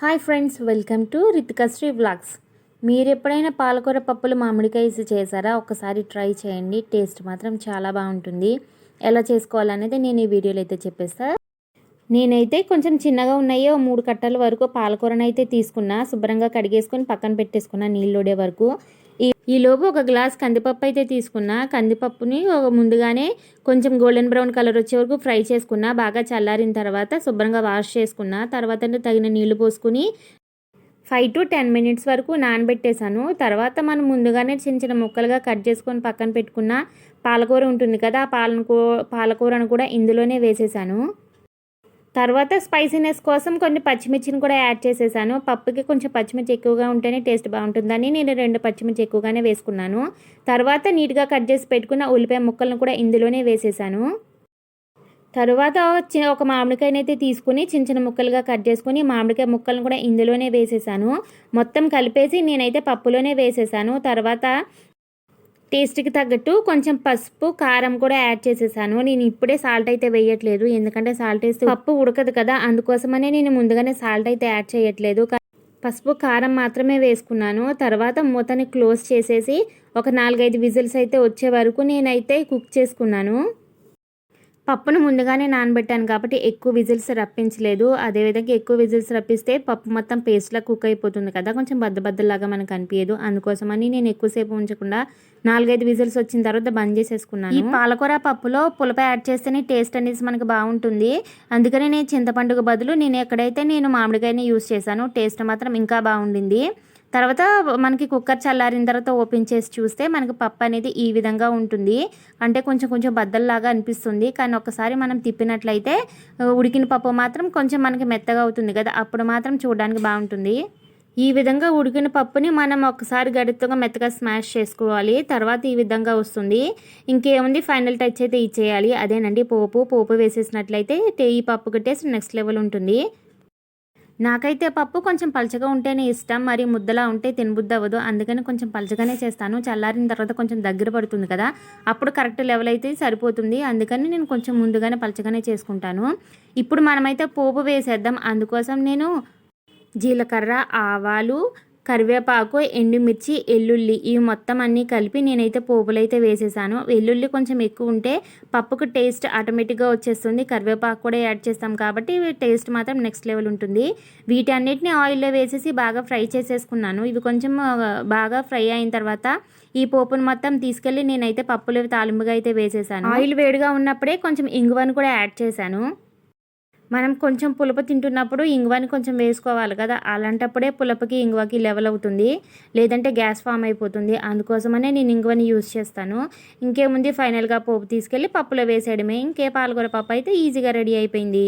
Hi friends welcome to Rithikasri vlogs. మీరు ఎప్పుడైనా పాలకూర పప్పులు మామిడికాయ చేశారా? ఒకసారి ట్రై చేయండి టేస్ట్ మాత్రం చాలా బాగుంటుంది. ఎలా చేసుకోవాలనేది నేను ఈ వీడియోలో అయితే చెప్పేస్తా. నేనైతే కొంచెం చిన్నగా ఉన్నాయి ఓ మూడు కట్టల వరకు పాలకూరను అయితే తీసుకున్నా. శుభ్రంగా కడిగేసుకొని పక్కన పెట్టేసుకున్నా వడే వరకు. ఈలోపు ఒక గ్లాస్ కందిపప్పు అయితే తీసుకున్న. కందిపప్పుని ముందుగానే కొంచెం గోల్డెన్ బ్రౌన్ కలర్ వచ్చే వరకు ఫ్రై చేసుకున్న. బాగా చల్లారిన తర్వాత శుభ్రంగా వాష్ చేసుకున్న. తర్వాత తగిన నీళ్ళు పోసుకుని ఫైవ్ టు టెన్ మినిట్స్ వరకు నానబెట్టేశాను. తర్వాత మనం ముందుగానే చిన్న చిన్న ముక్కలుగా కట్ చేసుకొని పక్కన పెట్టుకున్న పాలకూర ఉంటుంది కదా ఆ పాలకూర పాలకూరను కూడా ఇందులోనే వేసేసాను తర్వాత స్పైసీనెస్ కోసం కొన్ని పచ్చిమిర్చిని కూడా యాడ్ చేసేసాను. పప్పుకి కొంచెం పచ్చిమిర్చి ఎక్కువగా ఉంటేనే టేస్ట్ బాగుంటుందని నేను రెండు పచ్చిమిర్చి ఎక్కువగానే వేసుకున్నాను. తర్వాత నీట్గా కట్ చేసి పెట్టుకున్న ఉల్లిపాయ ముక్కలను కూడా ఇందులోనే వేసేసాను. తరువాత ఒక మామిడికాయనైతే తీసుకుని చిన్న చిన్న ముక్కలుగా కట్ చేసుకుని మామిడికాయ ముక్కలను కూడా ఇందులోనే వేసేసాను. మొత్తం కలిపేసి నేనైతే పప్పులోనే వేసేసాను. తర్వాత టేస్ట్కి తగ్గట్టు కొంచెం పసుపు కారం కూడా యాడ్ చేసేసాను. నేను ఇప్పుడే సాల్ట్ అయితే వేయట్లేదు. ఎందుకంటే సాల్ట్ వేస్తే పప్పు ఉడకదు కదా. అందుకోసమనే నేను ముందుగానే సాల్ట్ అయితే యాడ్ చేయట్లేదు. పసుపు కారం మాత్రమే వేసుకున్నాను. తర్వాత మూతని క్లోజ్ చేసేసి ఒక నాలుగైదు విజిల్స్ అయితే వచ్చే వరకు నేనైతే కుక్ చేసుకున్నాను. పప్పును ముందుగానే నానబెట్టాను కాబట్టి ఎక్కువ విజిల్స్ రప్పించలేదు. అదేవిధంగా ఎక్కువ విజిల్స్ రప్పిస్తే పప్పు మొత్తం పేస్ట్లా కుక్ అయిపోతుంది కదా. కొంచెం బద్దబద్దలాగా మనకు అనిపించదు అందుకోసమని నేను ఎక్కువసేపు ఉంచకుండా నాలుగైదు విజిల్స్ వచ్చిన తర్వాత బంద్ చేసేసుకున్నాను. ఈ పాలకూర పప్పులో పులప యాడ్ చేస్తేనే టేస్ట్ అనేది మనకు బాగుంటుంది. అందుకని నేను చింతపండుకు బదులు నేను ఎక్కడైతే నేను మామిడికాయని యూస్ చేశాను టేస్ట్ మాత్రం ఇంకా బాగుండింది. తర్వాత మనకి కుక్కర్ చల్లారిన తర్వాత ఓపెన్ చేసి చూస్తే మనకి పప్పు అనేది ఈ విధంగా ఉంటుంది. అంటే కొంచెం కొంచెం బద్దల్లాగా అనిపిస్తుంది. కానీ ఒకసారి మనం తిప్పినట్లయితే ఉడికిన పప్పు మాత్రం కొంచెం మనకి మెత్తగా అవుతుంది కదా. అప్పుడు మాత్రం చూడడానికి బాగుంటుంది. ఈ విధంగా ఉడికిన పప్పుని మనం ఒకసారి గడితగా మెత్తగా స్మాష్ చేసుకోవాలి. తర్వాత ఈ విధంగా వస్తుంది. ఇంకేముంది? ఫైనల్ టచ్ అయితే ఇచ్చేయాలి. అదేనండి పోపు. పోపు వేసేసినట్లయితే ఈ పప్పుకి టేస్ట్ నెక్స్ట్ లెవెల్ ఉంటుంది. నాకైతే పప్పు కొంచెం పలచగా ఉంటేనే ఇష్టం మరి ముద్దలా ఉంటే తినబుద్ది అవ్వదు అందుకని కొంచెం పలచగానే చేస్తాను. చల్లారిన తర్వాత కొంచెం దగ్గర పడుతుంది కదా అప్పుడు కరెక్ట్ లెవెల్ అయితే సరిపోతుంది. అందుకని నేను కొంచెం ముందుగానే పలచగానే చేసుకుంటాను. ఇప్పుడు మనమైతే పోపు వేసేద్దాం. అందుకోసం నేను జీలకర్ర ఆవాలు కరివేపాకు ఎండుమిర్చి ఎల్లుల్లి ఇవి మొత్తం అన్నీ కలిపి నేనైతే పోపులు అయితే వేసేసాను. వెల్లుల్లి కొంచెం ఎక్కువ ఉంటే పప్పుకు టేస్ట్ ఆటోమేటిక్గా వచ్చేస్తుంది. కరివేపాకు కూడా యాడ్ చేస్తాం కాబట్టి టేస్ట్ మాత్రం నెక్స్ట్ లెవెల్ ఉంటుంది. వీటన్నిటిని ఆయిల్లో వేసేసి బాగా ఫ్రై చేసేసుకున్నాను. ఇవి కొంచెం బాగా ఫ్రై అయిన తర్వాత ఈ పోపును మొత్తం తీసుకెళ్ళి నేనైతే పప్పులు తాలింపుగా అయితే వేసేసాను. ఆయిల్ వేడిగా ఉన్నప్పుడే కొంచెం ఇంగువను కూడా యాడ్ చేశాను. మనం కొంచెం పులప తింటున్నప్పుడు ఇంగువని కొంచెం వేసుకోవాలి కదా. అలాంటప్పుడే పులపకి ఇంగువకి లెవెల్ అవుతుంది. లేదంటే గ్యాస్ ఫామ్ అయిపోతుంది. అందుకోసమనే నేను ఇంగువని యూజ్ చేస్తాను. ఇంకేముంది? ఫైనల్గా పోపు తీసుకెళ్ళి పప్పులో వేసేయడమే. ఇంకే పాలకూర పప్పు అయితే ఈజీగా రెడీ అయిపోయింది.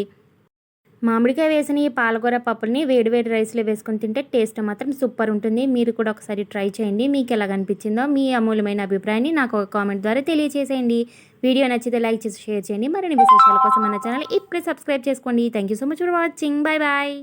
మామిడికాయ వేసిన ఈ పాలకూర పప్పుని వేడివేడి రైస్లో వేసుకొని తింటే టేస్ట్ మాత్రం సూపర్ ఉంటుంది. మీరు కూడా ఒకసారి ట్రై చేయండి. మీకు ఎలా అనిపించిందో మీ అమూల్యమైన అభిప్రాయాన్ని నాకు ఒక కామెంట్ ద్వారా తెలియజేసేయండి వీడియో నచ్చితే లైక్ చేసి షేర్ చేయండి. మరిన్ని విశేషాల కోసం మన ఛానల్ ఇప్పుడే సబ్స్క్రైబ్ చేసుకోండి. Thank you so much for watching bye bye